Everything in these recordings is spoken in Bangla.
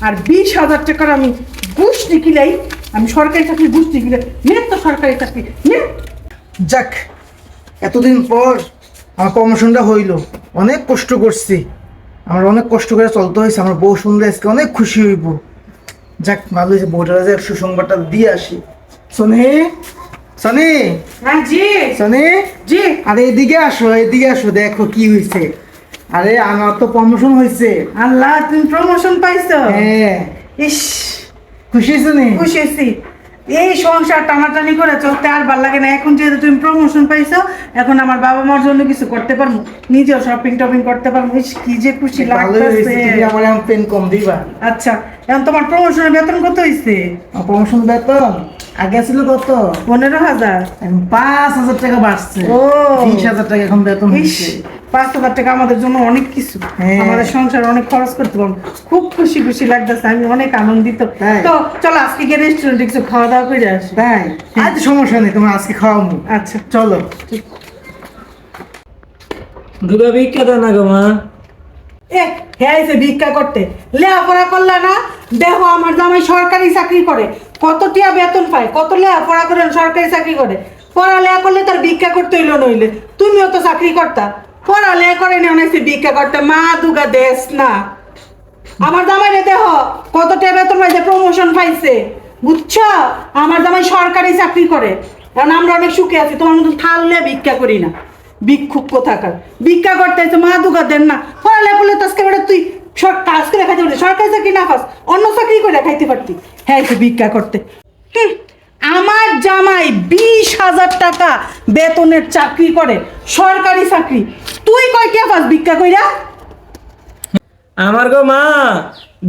আর বিশ হাজার টাকার আমি গুষ্টি কিলাই আমি সরকারি চাকরি গুষ্টি কিলাই নে তো সরকারি চাকরি নে যাক এতদিন পর আমার প্রমোশনটা হইল। অনেক কষ্ট করছি। আমার অনেক কষ্ট করে চলতে হয়েছে। আমার বউ শুনলে আজকে অনেক খুশি হইব। যাক ভালো হয়েছে বউটার যে সুসংবাদটা দিয়ে আসি। শোনে শোনে হ্যাঁ জি। শোনে জি। আরে এদিকে আসো এদিকে আসো দেখো কি হয়েছে আরে আমার তো প্রমোশন হয়েছে আল্লাহ তুমি প্রমোশন পাইছো? হ্যাঁ। ইস। খুশি হয়েছে নি? খুশি হয়েছি এই সংসার টানাটানি করে চলতে আর ভালো লাগে না। এখন যেহেতু তুমি প্রমোশন পাইছো এখন আমার বাবা মার জন্য কিছু করতে পারব। নিজেও শপিং টপিং করতে পারব। ইস, কি যে খুশি লাগতেছে। আমার এখন পেন কম দিবা। আচ্ছা এখন তোমার প্রমোশনের বেতন কত হয়েছে প্রমোশন বেতন? আগে ছিল কত? পনেরো হাজার। এখন পাঁচ হাজার টাকা বাড়ছে। ও। বিশ হাজার টাকা এখন বেতন হচ্ছে। পাঁচ হাজার টাকা আমাদের জন্য অনেক কিছু। হ্যাঁ। আমাদের সংসার অনেক খরচ করতে পারব। খুব খুশি খুশি লাগতেছে আমি অনেক আনন্দিত। তো চলো আজকে গিয়ে রেস্টুরেন্টে কিছু খাওয়া দাওয়া করে আসি। তাই। আজ সমস্যা নেই তোমার আজকে খাওয়াবো। আচ্ছা। চলো। ভিক্ষা দাও না গো মা। এ হ্যাঁ এসে ভিক্ষা করতে। লেখাপড়া করলা না দেখো আমার জামাই সরকারি চাকরি করে। কত টিয়া বেতন পায়? কত লেখাপড়া করে সরকারি চাকরি করে? পড়া পড়ালেখা করলে তার ভিক্ষা করতে হইল নইলে। তুমিও তো চাকরি করতা। পড়ালেখা করে নেও না এসে ভিক্ষা করতে। মা দুগা দেশ না। আমার জামাই রে দেহ, কত টিয়া বেতন পাইছে প্রমোশন পাইছে। বুঝছ? আমার জামাই সরকারি চাকরি করে। কারণ আমরা অনেক সুখে আছি, তোমার মতন থাললে ভিক্ষা করি না। ভিক্ষুক কোথাকার? ভিক্ষা করতে মা দুগা দেন না। পড়ালে বলে তো আজকে বেটা তুই সর- কাজ করে খাইতে পারতি সরকারি চাকরি না পাস অন্য চাকরি করে খাইতে পারতি। হ্যাঁ একটু ভিক্ষা করতে। আমার জামাই বিশ হাজার টাকা বেতনের চাকরি করে সরকারি চাকরি। তুই কয়টা পাস ভিক্ষা কইরা? আমার গো মা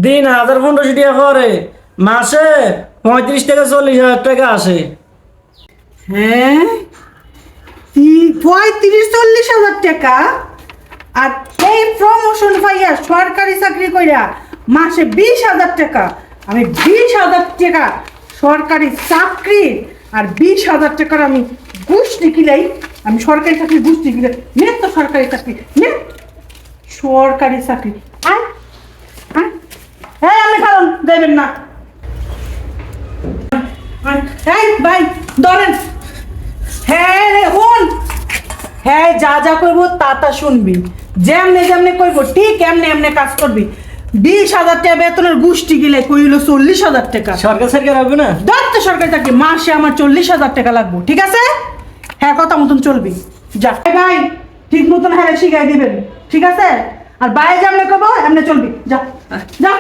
দিন হাজার পনেরোশো টাকা করে। মাসে পঁয়ত্রিশ থেকে চল্লিশ হাজার টাকা আসে। হ্যাঁ? পঁয়ত্রিশ চল্লিশ হাজার টাকা? আর এই প্রমোশন পাইয়া সরকারি চাকরি কইরা মাসে বিশ হাজার টাকা। আমি বিশ হাজার টাকা সরকারি চাকরি আর বিশ হাজার টাকার আমি গোষ্ঠী কিলাই আমি সরকারি চাকরি, গোষ্ঠী কিলাই নে তো সরকারি চাকরি নে সরকারি চাকরি। হ্যাঁ আমি কারণ দেবেন না। ভাই, ধরেন। হ্যাঁ রে হ্যাঁ যা যা করব তা তা শুনবি। যেমনে যেমনে করব, ঠিক এমনি এমনি কাজ করবি। বিশ হাজার টাকা বেতনের গোষ্ঠী গেলে কইলো চল্লিশ হাজার টাকা। সরকার সরকার হবে না? দত্ত সরকারি চাকরি মাসে আমার চল্লিশ হাজার টাকা লাগবে ঠিক আছে? হ্যাঁ কথা মতন চলবি। যা। ভাই ঠিক মতন হ্যাঁ শিখাই দিবেন ঠিক আছে? আর বাইরে যেমনে করব এমনি চলবি। যা। যা।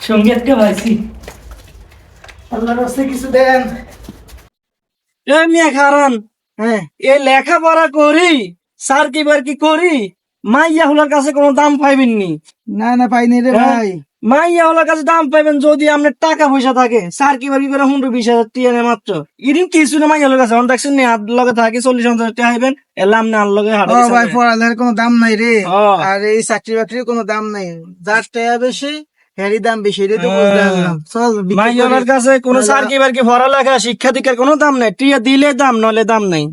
সঙ্গীতকে ভাইছি। আল্লাহর কিছু দেন। এ মিয়া খারান হ্যাঁ। এই লেখাপড়া করি সার কি বার কি করি মাইয়া হলার কাছে কোনো দাম পাইবেন নি না না পাইনি রে হ্যাঁ? ভাই। মাইয়া হলার কাছে দাম পাইবেন যদি আপনার টাকা পয়সা থাকে। সার কি কি করে হুন্ডু বিশ হাজার টিয়া নেয় মাত্র? ইদিন কিছু না মাইয়া হলার কাছে? অন দেখছেন নি লগে থাকে চল্লিশ হাজার টাকা হইবেন এলাম না লগে ও হাঁটা ভাই পড়ালেখার কোনো দাম নাই রে। আর এই চাকরি বাকরির কোনো দাম নাই। যার টাকা বেশি হ্যারি দাম বেশি এটাই তো হ্যাঁ। চল মাইয়া হলার কাছে কোনো সার কি বার পড়ালেখা শিক্ষা দীক্ষার কোনো দাম নাই টিয়া দিলে দাম নলে দাম নাই।